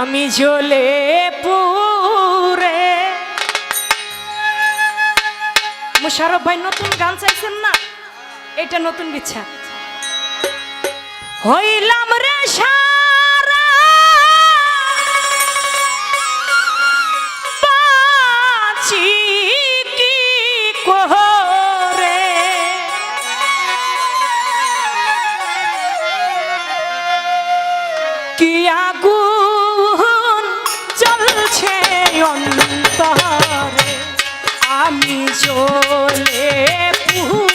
আমি জ্বলে পুরে। মুশারফ ভাই নতুন গান চাইছেন না? এটা নতুন বিচ্ছা। হইলাম রে আমি জ্বলে পুরে